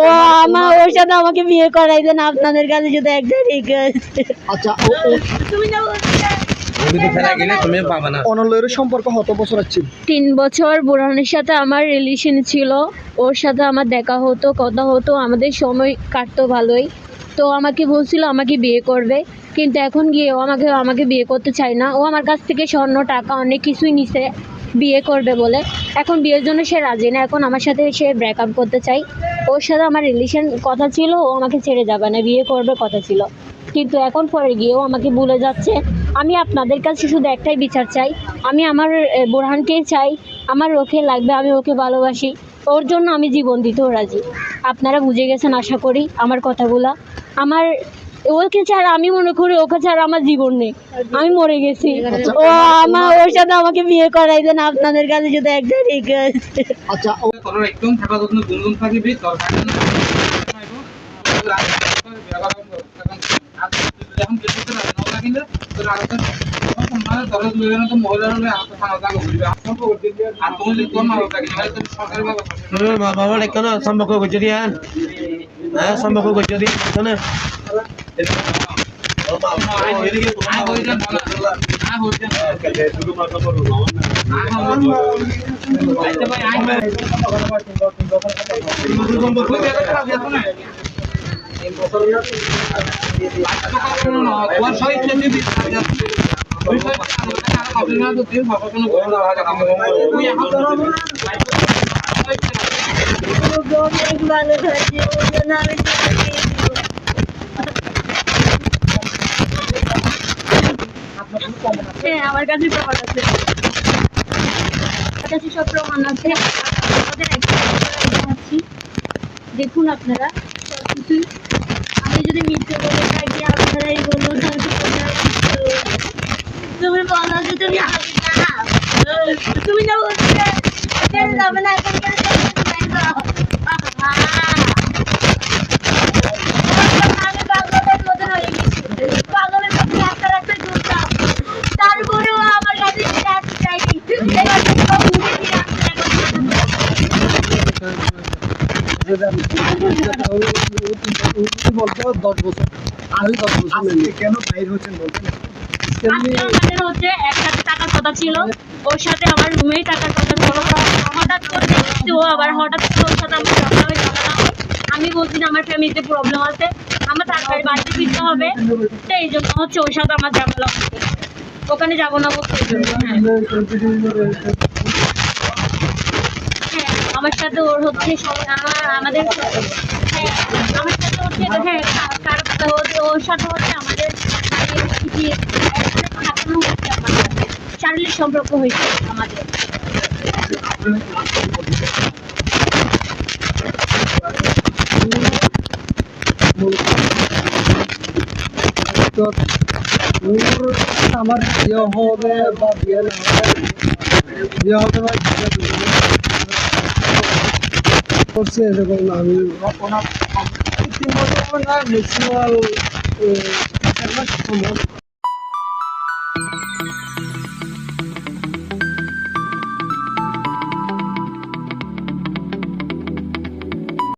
ও আমার ওর সাথে আমাকে বিয়ে করাই দেন আপনাদের কাছে শুধু একটা রিকোয়েস্ট আচ্ছা তুমি যদি অনলের সম্পর্ক কত বছর ছিল তিন বছর সাথে আমার রিলেশন ছিল। ওর সাথে আমার দেখা হতো কথা হতো আমাদের সময় কাটতো ভালোই। তো আমাকে বলছিল আমাকে বিয়ে করবে। কিন্তু এখন গিয়ে ও আমাকে আমাকে বিয়ে করতে চায় না। ও আমার কাছ থেকে স্বর্ণ টাকা অনেক কিছুই নিছে। বিয়ে করবে বলে। এখন বিয়ের জন্য সে রাজি না। এখন আমার সাথে সে ব্রেকআপ করতে চাই। ওর সাথে আমার রিলেশন কথা ছিল, ও আমাকে ছেড়ে যাবে না। বিয়ে করবে কথা ছিল। কিন্তু এখন পরে গিয়েও আমাকে ভুলে যাচ্ছে। আমি আপনাদের কাছে শুধু একটাই বিচার চাই। আমি আমার বোরহানকেই চাই। আমার ওকে লাগবে, আমি ওকে ভালোবাসি। ওর জন্য আমি জীবন দিতেও রাজি। আপনারা বুঝে গেছেন আশা করি আমার কথাগুলা। আমার ওকে ছাড়া আমি মনে করি ওকে ছাড়া আমার জীবন নেই। আমি মরে গেছি। ও আমার ওর সাথে আমাকে বিয়ে করাই দেন আপনাদের কাছে একটা রিকোয়েস্ট আচ্ছা একদম থাকা যত্ন গুনগুন থাকিবি মানে যদি মানে তোর সরকারি বাবা বাবা কেন সম্পর্ক হ্যাঁ সম্পর্ক করছ কেন আয় হই যান আয় হই যান আইতে ভাই আয় তোমার সহিত যদি তুই সহিত আপনি না তো তুই ভাবা কোনো গরম না হয় তুই এখন অনেক ভালো থাকি ওর জন্য আমি হ্যাঁ আমার কাছে প্রমাণ আছে আমার কাছে সব প্রমাণ আছে। আপনাদের দেখাচ্ছি দেখুন আপনারা সব কিছুই আমি যদি মিথ্যে বলে থাকি, আপনারা এই বলুন আমি তো কোথায় মিথ্যে বলব? তুমি বলো যে তুমি আসবে না। তুমি না বলতো দশ বছর আমি দশ বছর কেন বাইর হচ্ছেন বলতেন আমাদের হচ্ছে একসাথে টাকার কথা ছিল। ওর সাথে আমার রুমেই টাকার কথা ছিল। হঠাৎ করে ও আবার হঠাৎ করে ওর সাথে আমার ঝগড়া হয়ে ঝগড়া আমি বলছি আমার ফ্যামিলিতে প্রবলেম আছে। আমার তাড়াতাড়ি বাড়িতে ফিরতে হবে। তো এই জন্য হচ্ছে ওর সাথে আমার ঝামেলা ওখানে যাব না বলতে এই জন্য, হ্যাঁ হ্যাঁ আমার সাথে ওর হচ্ছে আমার, আমাদের হ্যাঁ আমার সাথে হচ্ছে হ্যাঁ ওর সাথে আমাদের শারীরিক সম্পর্ক হয়েছে আমাদের আমার বিয়ে হবে বা বিয়ে হবে বিয়ে হবে বা। করছে এরকম আমি ম্যাক্সিমাম